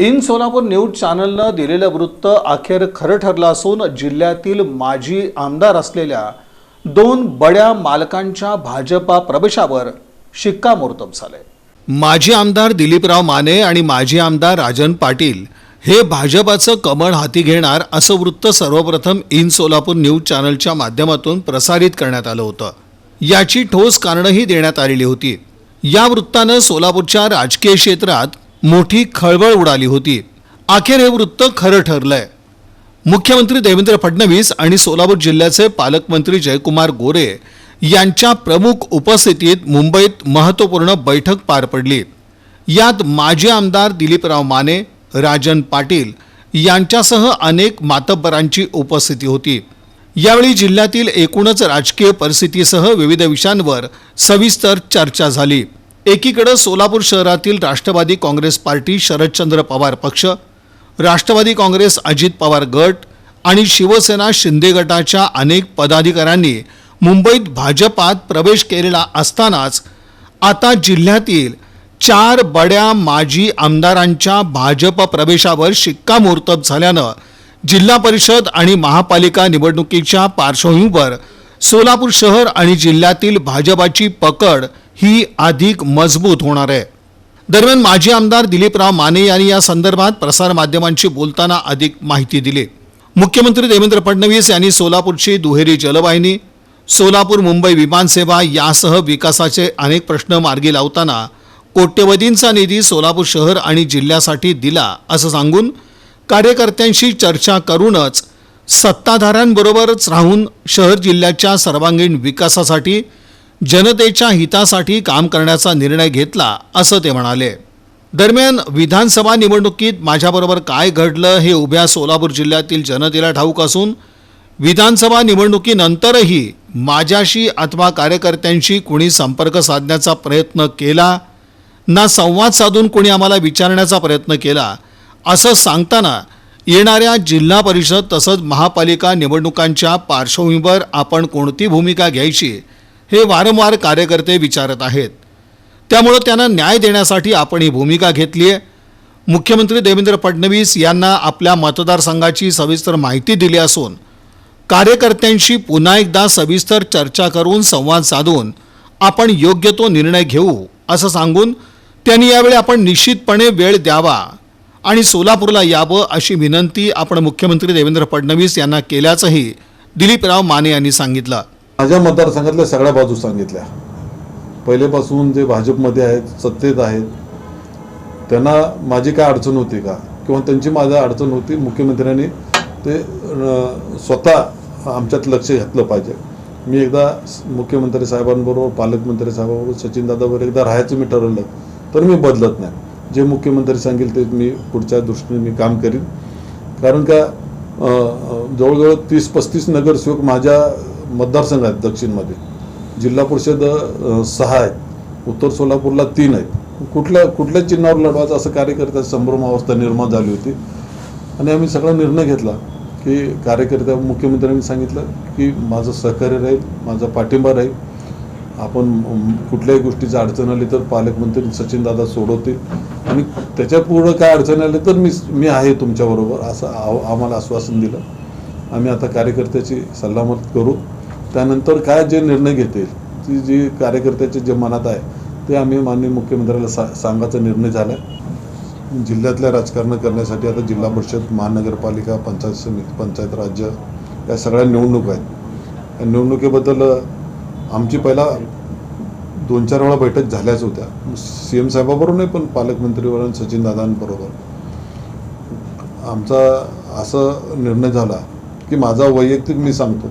In Solapur news चॅनलनं दिलेलं वृत्त अखेर खरं ठरलं असून जिल्ह्यातील माजी आमदार असलेल्या दोन बड्या मालकांच्या भाजपा प्रवेशावर शिक्कामोर्तब झालंय. माजी आमदार दिलीपराव माने आणि माजी आमदार राजन पाटील हे भाजपाचं कमळ हाती घेणार असं वृत्त सर्वप्रथम इन सोलापूर न्यूज चॅनलच्या माध्यमातून प्रसारित करण्यात आलं होतं. याची ठोस कारणंही देण्यात आलेली होती. या वृत्तानं सोलापूरच्या राजकीय क्षेत्रात मोठी खळबळ उडाली होती. अखेर हे वृत्त खरं ठरलंय. मुख्यमंत्री देवेंद्र फडणवीस आणि सोलापूर जिल्ह्याचे पालकमंत्री जयकुमार गोरे यांच्या प्रमुख उपस्थितीत मुंबईत महत्त्वपूर्ण बैठक पार पडली. यात माजी आमदार दिलीपराव माने राजन पाटील यांच्यासह अनेक मातब्बरांची उपस्थिती होती. यावेळी जिल्ह्यातील एकूणच राजकीय परिस्थितीसह विविध विषयांवर सविस्तर चर्चा झाली. एकीकडे सोलापूर शहरातील राष्ट्रवादी काँग्रेस पार्टी शरदचंद्र पवार पक्ष राष्ट्रवादी काँग्रेस अजित पवार गट आणि शिवसेना शिंदे गटाच्या अनेक पदाधिकाऱ्यांनी मुंबईत भाजपात प्रवेश केलेला असतानाच आता जिल्ह्यातील चार बड्या माजी आमदारांच्या भाजप प्रवेशावर शिक्कामोर्तब झाल्यानं जिल्हा परिषद आणि महापालिका निवडणुकीच्या पार्श्वभूमीवर सोलापूर शहर आणि जिल्ह्यातील भाजपाची पकड ही अधिक मजबूत होणार आहे. दरम्यान माजी आमदार दिलीपराव माने यांनी या संदर्भात प्रसारमाध्यमांशी बोलताना अधिक माहिती दिली. मुख्यमंत्री देवेंद्र फडणवीस यांनी सोलापूरची दुहेरी जलवाहिनी सोलापूर मुंबई विमानसेवा यासह विकासाचे अनेक प्रश्न मार्गी लावताना कोट्यवधींचा निधी सोलापूर शहर आणि जिल्ह्यासाठी दिला असं सांगून कार्यकर्त्यांशी चर्चा करूनच सत्ताधाऱ्यांबरोबरच राहून शहर जिल्ह्याच्या सर्वांगीण विकासासाठी जनतेच्या हितासाठी काम करण्याचा निर्णय घेतला असं ते म्हणाले. दरम्यान विधानसभा निवडणुकीत माझ्याबरोबर काय घडलं हे उभ्या सोलापूर जिल्ह्यातील जनतेला ठाऊक असून विधानसभा निवडणुकीनंतरही माझ्याशी अथवा कार्यकर्त्यांशी कुणी संपर्क साधण्याचा प्रयत्न केला ना संवाद साधून कोणी आम्हाला विचारण्याचा प्रयत्न केला असं सांगताना येणाऱ्या जिल्हा परिषद तसंच महापालिका निवडणुकांच्या पार्श्वभूमीवर आपण कोणती भूमिका घ्यायची हे वारंवार कार्यकर्ते विचारत आहेत. त्यामुळं त्यांना न्याय देण्यासाठी आपण ही भूमिका घेतली आहे. मुख्यमंत्री देवेंद्र फडणवीस यांना आपल्या मतदारसंघाची सविस्तर माहिती दिली असून कार्यकर्त्यांशी पुन्हा एकदा सविस्तर चर्चा करून संवाद साधून आपण योग्य तो निर्णय घेऊ असं सांगून त्यांनी यावेळी आपण निश्चितपणे वेळ द्यावा आणि सोलापूरला यावं अशी विनंती आपण मुख्यमंत्री देवेंद्र फडणवीस यांना केल्याचंही दिलीपराव माने यांनी सांगितलं. माझ्या मतदारसंघातल्या सगळ्या बाजू सांगितल्या. पहिलेपासून जे भाजपमध्ये आहेत सत्तेत आहेत त्यांना माझी काय अडचण होती का? किंवा त्यांची माझ्या अडचण होती मुख्यमंत्र्यांनी ते स्वतः आमच्यात लक्ष घातलं पाहिजे. मी एकदा मुख्यमंत्री साहेबांबरोबर पालकमंत्री साहेबांबरोबर सचिनदादाबरोबर एकदा राहायचं मी ठरवलं तर मी बदलत नाही. जे मुख्यमंत्री सांगेल ते मी पुढच्या दृष्टीने मी काम करीन. कारण का जवळजवळ तीस पस्तीस नगरसेवक माझ्या मतदारसंघ आहेत दक्षिणमध्ये. जिल्हा परिषद सहा आहेत. उत्तर सोलापूरला तीन आहेत. कुठल्या कुठल्या चिन्हावर लढवायचं असं कार्यकर्त्या संभ्रम अवस्था निर्माण झाली होती? आणि आम्ही सगळा निर्णय घेतला की कार्यकर्त्या मुख्यमंत्र्यांनी सांगितलं की माझं सहकार्य राहील माझा पाठिंबा राहील. आपण कुठल्याही गोष्टीची अडचण आली तर पालकमंत्री सचिनदादा सोडवतील. आणि त्याच्या पुढं काय अडचण आली तर मी मी आहे तुमच्याबरोबर असं आव- आम्हाला आश्वासन दिलं. आम्ही आता कार्यकर्त्याची सल्लामत करू. त्यानंतर काय जे निर्णय घेतील ती जी कार्यकर्त्याचे जे मनात आहे ते आम्ही माननीय मुख्यमंत्र्याला सा सांगायचा निर्णय झाला. आहे जिल्ह्यातल्या राजकारण करण्यासाठी आता जिल्हा परिषद महानगरपालिका पंचायत समिती पंचायत राज्य या सगळ्या निवडणूक आहेत. या निवडणुकीबद्दल आमची पहिला दोन चार वेळा बैठक झाल्याच होत्या. सी एम साहेबाबरोबर नाही पण पालकमंत्रीवर आणि सचिन दादांबरोबर. आमचा असं निर्णय झाला की माझा वैयक्तिक मी सांगतो.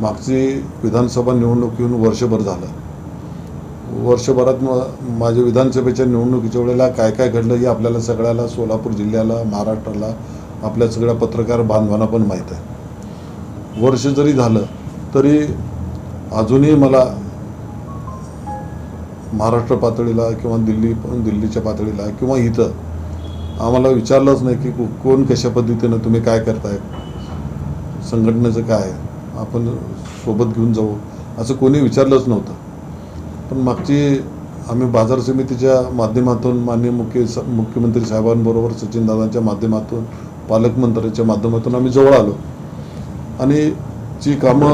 मागची विधानसभा निवडणूक येऊन वर्षभर झालं. वर्षभरात म माझ्या विधानसभेच्या निवडणुकीच्या वेळेला काय काय घडलं हे आपल्याला सगळ्याला सोलापूर जिल्ह्याला महाराष्ट्राला आपल्या सगळ्या पत्रकार बांधवांना पण माहीत आहे. वर्ष जरी झालं तरी अजूनही मला महाराष्ट्र पातळीला किंवा दिल्ली दिल्लीच्या पातळीला किंवा इथं आम्हाला विचारलंच नाही की को- कोण कशा पद्धतीनं तुम्ही काय करताय? संघटनेचं काय आहे? आपण सोबत घेऊन जाऊ असं कोणी विचारलंच नव्हतं. पण मागची आम्ही बाजार समितीच्या माध्यमातून माननीय मुख्य स- मुख्यमंत्री साहेबांबरोबर सचिनदादांच्या माध्यमातून पालकमंत्र्यांच्या माध्यमातून आम्ही जवळ आलो. आणि जी कामं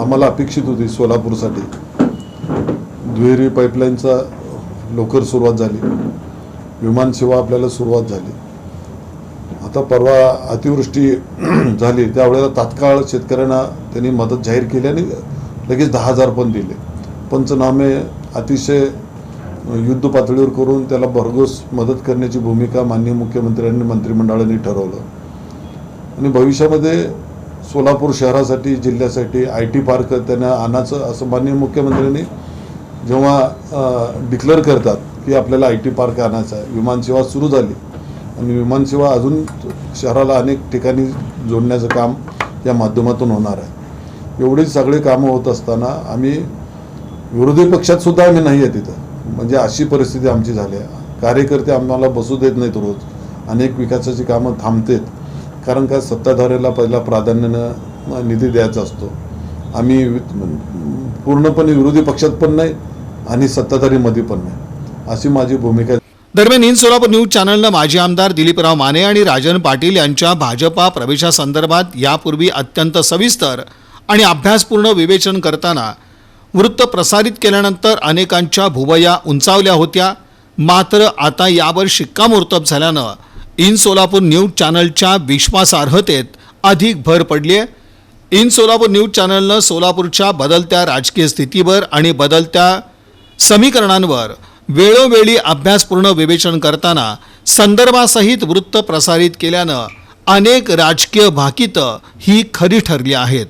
आम्हाला अपेक्षित होती सोलापूरसाठी दुहेरी पाईपलाईनचा लवकर सुरुवात झाली विमानसेवा आपल्याला सुरुवात झाली. आता परवा अतिवृष्टी झाली त्यावेळेला तात्काळ शेतकऱ्यांना त्यांनी मदत जाहीर केली आणि लगेच दहा हजार पण दिले. पंचनामे अतिशय युद्ध पातळीवर करून त्याला भरघोस मदत करण्याची भूमिका माननीय मुख्यमंत्र्यांनी मंत्रिमंडळाने ठरवलं. आणि भविष्यामध्ये सोलापूर शहरासाठी जिल्ह्यासाठी आय टी पार्क त्यांना आणायचं असं माननीय मुख्यमंत्र्यांनी जेव्हा डिक्लेअर करतात की आपल्याला आय टी पार्क आणायचा आहे. विमानसेवा सुरू झाली. आणि विमानसेवा अजून शहराला अनेक ठिकाणी जोडण्याचं काम या माध्यमातून होणार आहे. एवढी सगळी कामं होत असताना आम्ही विरोधी पक्षातसुद्धा आम्ही नाही आहे तिथं. म्हणजे अशी परिस्थिती आमची झाली आहे. कार्यकर्ते आम्हाला बसू देत नाहीत रोज. अनेक विकासाची कामं थांबतेत. कारण का सत्ताधाऱ्याला पहिला प्राधान्यानं निधी द्यायचा असतो. आम्ही पूर्णपणे विरोधी पक्षात पण नाही आणि सत्ताधारीमध्ये पण नाही. अशी माझी भूमिका दरम्यान इन सोलापूर न्यूज चॅनलनं माजी आमदार दिलीपराव माने आणि राजन पाटील यांच्या भाजपा प्रवेशासंदर्भात यापूर्वी अत्यंत सविस्तर आणि अभ्यासपूर्ण विवेचन करताना वृत्त प्रसारित केल्यानंतर अनेकांच्या भुवया उंचावल्या होत्या. मात्र आता यावर शिक्कामोर्तब झाल्यानं इन सोलापूर न्यूज चॅनलच्या विश्वासार्हतेत अधिक भर पडली आहे इन सोलापूर न्यूज चॅनलनं सोलापूरच्या बदलत्या राजकीय स्थितीवर आणि बदलत्या समीकरणांवर वेळोवेळी अभ्यासपूर्ण विवेचन करताना संदर्भासहित वृत्त प्रसारित केल्यानं अनेक राजकीय भाकितं ही खरी ठरली आहेत.